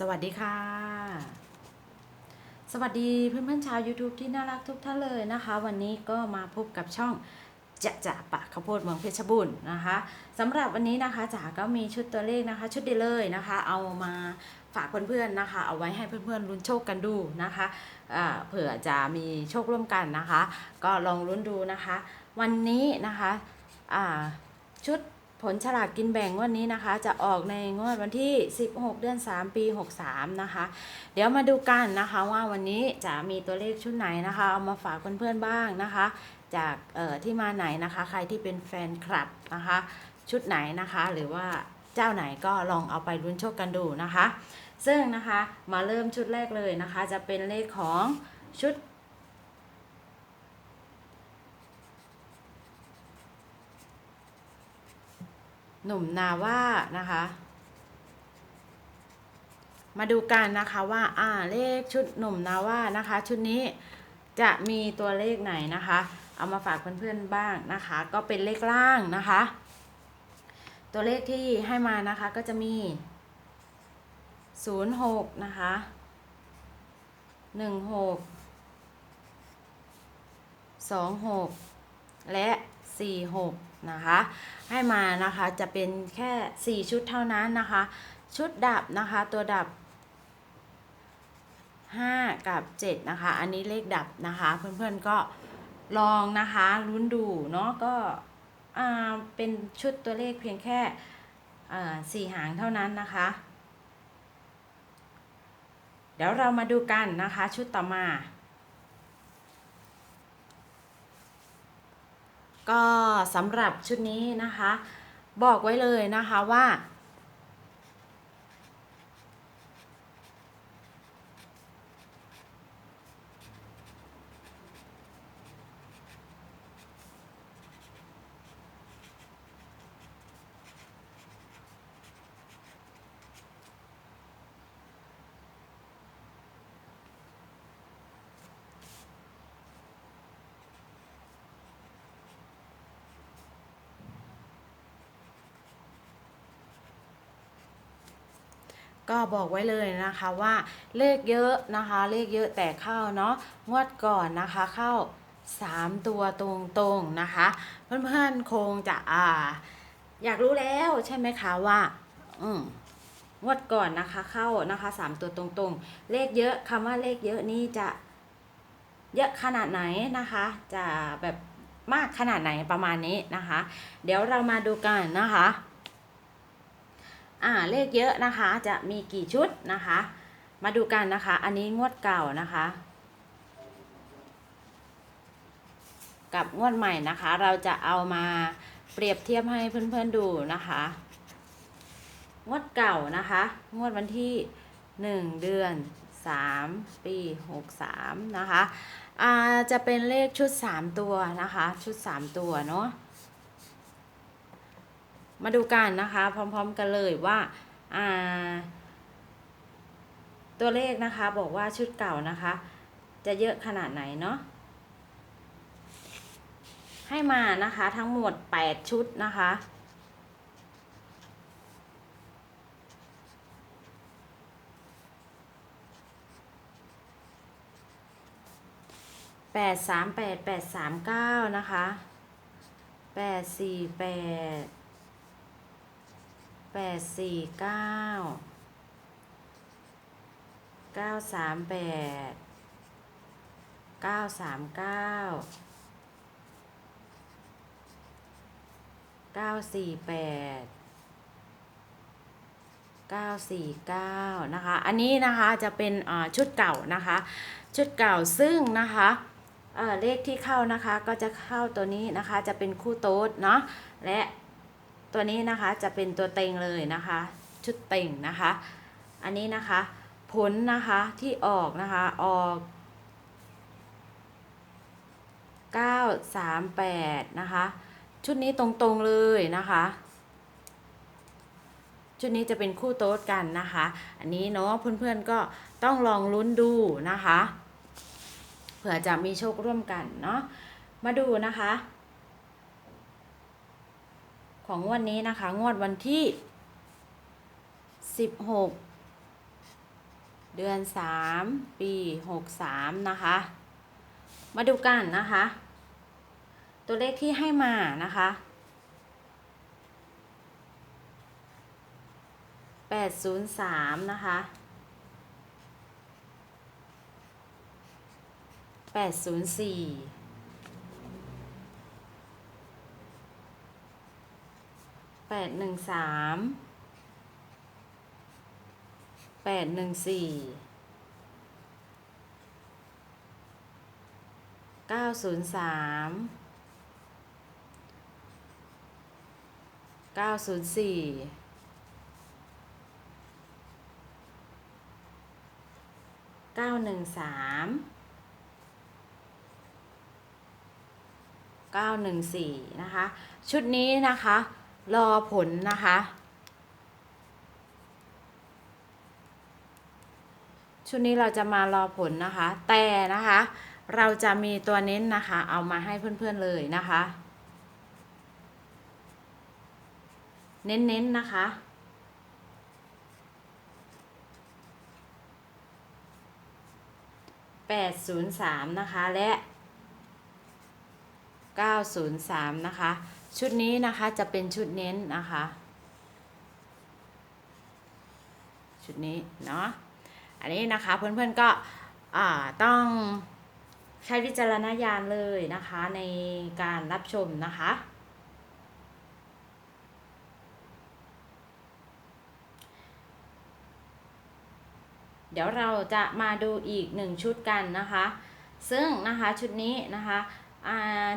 สวัสดีค่ะ สวัสดีเพื่อนๆชาว YouTube ที่น่ารักทุกท่านเลยนะคะ วันนี้ก็มาพบกับช่องจะจะปะข้าวโพดเมืองเพชรบูรณ์นะคะสำหรับวันนี้นะคะจ๋าก็มีชุดตัวเลขนะคะ ชุดเดียวเลยนะคะ เอามาฝากเพื่อนๆนะคะ เอาไว้ให้เพื่อนๆลุ้นโชคกันดูนะคะเผื่อจะมีโชคร่วมกันนะคะ ก็ลองลุ้นดูนะคะ วันนี้นะคะอ่าชุด ผลฉลากกินแบ่งงวันนี้นะคะ จะออกในงวดวันที่ 16 เดือน 3 ปี 63 นะคะ เดี๋ยวมาดูกันนะคะว่าวันนี้จะมีตัวเลขชุดไหนนะคะ เอามาฝากเพื่อนๆบ้างนะคะ จากเอ่อที่มาไหนนะคะ ใครที่เป็นแฟนคลับนะคะ ชุดไหนนะคะหรือว่าเจ้าไหนก็ลองเอาไปลุ้นโชคกันดูนะคะ ซึ่งนะคะมาเริ่มชุดแรกเลยนะคะ จะเป็นเลขของชุด หนุ่มนาว่านะคะ มาดูกันนะคะว่าอ่าเลขชุดหนุ่มนาว่านะคะ ชุดนี้จะมีตัวเลขไหนนะคะ เอามาฝากเพื่อนๆบ้างนะคะ ก็เป็นเลขล่างนะคะ ตัวเลขที่ให้มานะคะก็จะมี06นะคะ16 26และ46 นะคะ ให้มานะคะจะเป็นแค่ 4 ชุดเท่านั้นนะคะ ชุดดับนะคะตัวดับ 5 กับ 7 นะคะ อันนี้เลขดับนะคะ เพื่อนๆก็ลองนะคะลุ้นดูเนาะก็อ่าเป็นชุดตัวเลขเพียงแค่อ่าสี่หางเท่านั้นนะคะ เดี๋ยวเรามาดูกันนะคะชุดต่อมา ก็สำหรับชุดนี้นะคะ บอกไว้เลยนะคะว่า ก็บอกไว้เลยนะคะว่าเลขเยอะนะคะ เลขเยอะแต่เข้าเนาะงวดก่อนนะคะเข้า 3 ตัวตรงๆนะคะ เพื่อนๆคงจะอ่า อยากรู้แล้วใช่ไหมคะว่า อืมงวดก่อนนะคะเข้านะคะสามตัวตรงๆ เลขเยอะคำว่าเลขเยอะนี่จะเยอะขนาดไหนนะคะ จะแบบมากขนาดไหนประมาณนี้นะคะ เดี๋ยวเรามาดูกันนะคะ อ่าเลขเยอะนะคะจะมีกี่ชุดนะคะ มาดูกันนะคะ อันนี้งวดเก่านะคะ กับงวดใหม่นะคะ เราจะเอามาเปรียบเทียบให้เพื่อนๆดูนะคะ งวดเก่านะคะ งวดวันที่ 1 เดือน 3 ปี 63 นะคะอ่าจะเป็นเลขชุด 3 ตัวนะคะ ชุด 3 ตัวเนาะ มาดูกันนะคะ พร้อม ๆ กันเลยว่าาตัวเลขนะคะบอกว่าชุดเก่านะคะ จะเยอะขนาดไหนเนาะให้มานะคะทั้งหมด 8 ชุดนะคะแปดสามแปดแปดสามเก้านะคะแปดสี่แปด แปดสี่เก้าเก้าสามแปดเก้าสามเก้าเก้าสี่แปดเก้าสี่เก้านะคะ อันนี้นะคะจะเป็นชุดเก่านะคะ ชุดเก่าซึ่งนะคะเเลขที่เข้านะคะก็จะเข้าตัวนี้นะคะจะเป็นคู่โต๊ดเนาะและ ตัวนี้นะคะจะเป็นตัวเต็งเลยนะคะ ชุดเต็งนะคะ อันนี้นะคะ ผลนะคะที่ออกนะคะออก938นะคะ ชุดนี้ตรงๆเลยนะคะชุดนี้จะเป็นคู่โต๊ดกันนะคะ อันนี้เนาะเพื่อนๆก็ต้องลองลุ้นดูนะคะ เผื่อจะมีโชคร่วมกันเนาะ มาดูนะคะ ของวันนี้นะคะ งวดวันที่ 16 เดือน 3 ปี 63 นะคะ มาดูกันนะคะ ตัวเลขที่ให้มานะคะ 803 นะคะ 804 แปดหนึ่งสามแปดหนึ่งสี่เก้าศูนย์สามเก้าศูนย์สี่เก้าหนึ่งสามเก้าหนึ่งสี่นะคะ ชุดนี้นะคะ รอผลนะคะ ชุดนี้เราจะมารอผลนะคะ แต่นะคะ เราจะมีตัวเน้นนะคะ เอามาให้เพื่อนๆเลยนะคะ เน้นๆนนะคะ803นย์สามนะคะและ903นะคะ ชุดนี้นะคะจะเป็นชุดเน้นนะคะ ชุดนี้เนาะอันนี้นะคะเพื่อนๆก็ต้องใช้วิจารณญาณเลยนะคะในการรับชมนะคะ เดี๋ยวเราจะมาดูอีกหนึ่งชุดกันนะคะ ซึ่งนะคะชุดนี้นะคะ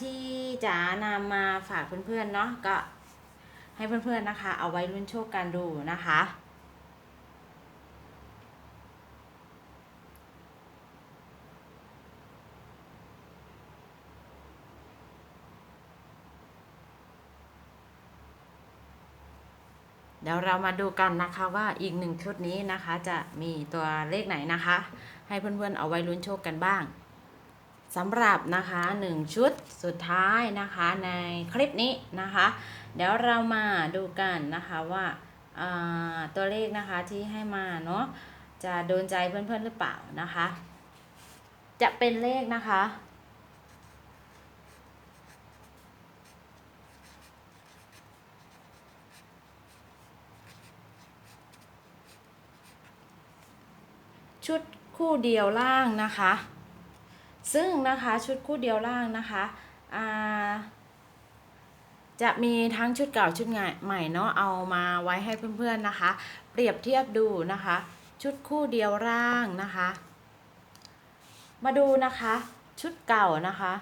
ที่จะนำมาฝากเพื่อนๆเนาะก็ให้เพื่อนๆนะคะ เอาไว้ลุ้นโชคกันดูนะคะเดี๋ยวเรามาดูกันนะคะว่าอีกหนึ่งชุดนี้นะคะจะมีตัวเลขไหนนะคะ ให้เพื่อนๆเอาไว้ลุ้นโชคกันบ้าง สำหรับนะคะหนึ่งชุดสุดท้ายนะคะในคลิปนี้นะคะ เดี๋ยวเรามาดูกันนะคะว่าอ่าตัวเลขนะคะที่ให้มาเนาะจะโดนใจเพื่อนๆหรือเปล่านะคะ จะเป็นเลขนะคะชุดคู่เดียวล่างนะคะ ซึ่งนะคะชุดคู่เดียวล่างนะคะจะมีทั้งชุดเก่าชุดใหม่เนาะเอามาไว้ให้เพื่อนๆนะคะ เปรียบเทียบดูนะคะ ชุดคู่เดียวร่างนะคะ มาดูนะคะ ชุดเก่านะคะ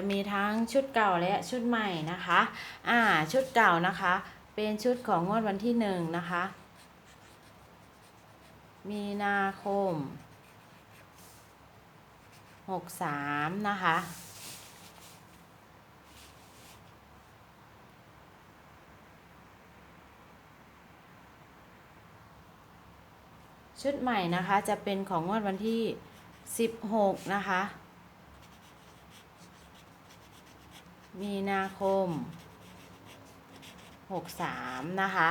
จะมีทั้งชุดเก่าและชุดใหม่นะคะ อ่า ชุดเก่านะคะ เป็นชุดของงวดวันที่หนึ่งนะคะ มีนาคมหกสามนะคะชุดใหม่นะคะจะเป็นของงวดวันที่สิบหกนะคะ มีนาคม 63 นะคะ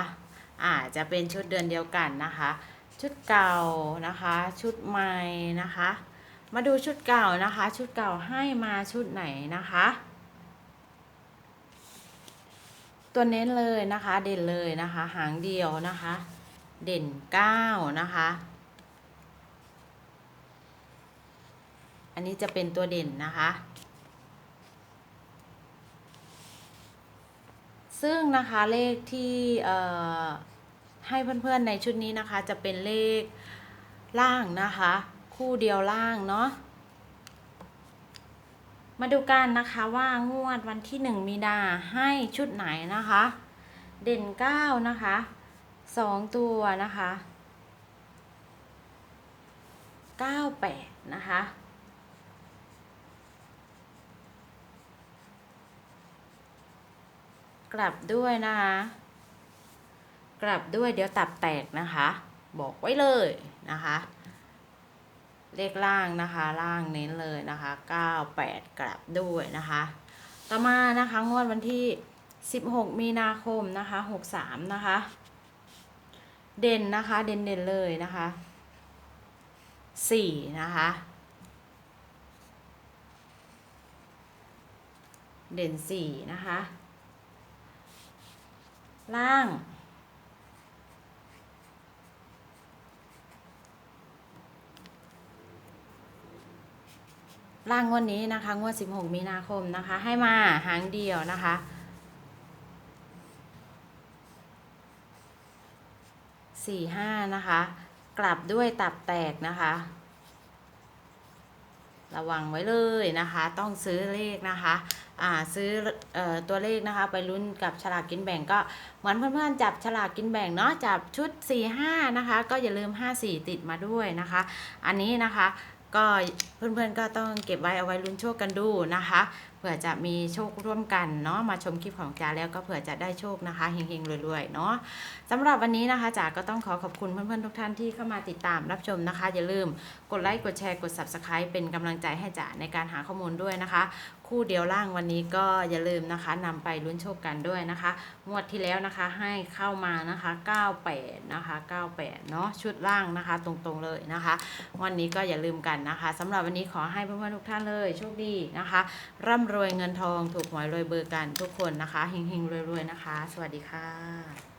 อาจะเป็นชุดเดือนเดียวกันนะคะ ชุดเก่านะคะ ชุดใหม่นะคะ มาดูชุดเก่านะคะ ชุดเก่าให้มาชุดไหนนะคะ ตัวเน้นเลยนะคะ เด่นเลยนะคะ หางเดียวนะคะ เด่น9นะคะ อันนี้จะเป็นตัวเด่นนะคะ ซึ่งนะคะเลขที่ให้เพื่อนๆในชุดนี้นะคะ จะเป็นเลขล่างนะคะ คู่เดียวล่างเนาะมาดูกันนะคะว่างวดวันที่หนึ่งมีนาให้ชุดไหนนะคะ เด่นเก้านะคะสองตัวนะคะเก้าแปดนะคะ กลับด้วยนะคะ กลับด้วยเดี๋ยวตับแตกนะคะ บอกไว้เลยนะคะ เลขล่างนะคะ ล่างเน้นเลยนะคะ98กลับด้วยนะคะ ต่อมานะคะงวดวันที่16มีนาคมนะคะ63นะคะ เด่นนะคะ เด่นเด่นเลยนะคะ4นะคะเด่น4นะคะ ล่าง ล่างงวดนี้นะคะงวด 16 มีนาคมนะคะ ให้มาหางเดียวนะคะสี่ห้านะคะ กลับด้วยตับแตกนะคะ ระวังไว้เลยนะคะ ต้องซื้อเลขนะคะ ซื้ออตัวเลขนะคะ ไปลุ้นกับฉลากกินแบ่งก็เหมือนเพื่อนๆจับฉลากกินแบ่งเนาะจับชุด 4 5 นะคะ ก็อย่าลืม 5 4 ติดมาด้วยนะคะ อันนี้นะคะก็เพื่อนๆก็ต้องเก็บไว้เอาไว้ลุ้นโชคกันดูนะคะเผื่อจะมีโชคร่วมกันเนาะมาชมคลิปของจ๋าแล้วก็เผื่อจะได้โชคนะคะเฮงๆรวยๆเนาะสำหรับวันนี้นะคะจ๋าก็ต้องขอขอบคุณเพื่อนๆทุกท่านที่เข้ามาติดตามรับชมนะคะ อย่าลืมกดไลค์กดแชร์กด subscribe เป็นกำลังใจให้จ๋าในการหาข้อมูลด้วยนะคะ คู่เดียวล่างวันนี้ก็อย่าลืมนะคะนำไปลุ้นโชคกันด้วยนะคะงวดที่แล้วนะคะให้เข้ามานะคะ 98 นะคะ 98 เนาะชุดล่างนะคะ ตรงๆเลยนะคะ วันนี้ก็อย่าลืมกันนะคะสำหรับวันนี้ขอให้เพื่อนๆทุกท่านเลยโชคดีนะคะร่ำรวยเงินทอง ถูกหวยรวยเบอร์กันทุกคนนะคะเฮงๆรวยๆนะคะ สวัสดีค่ะ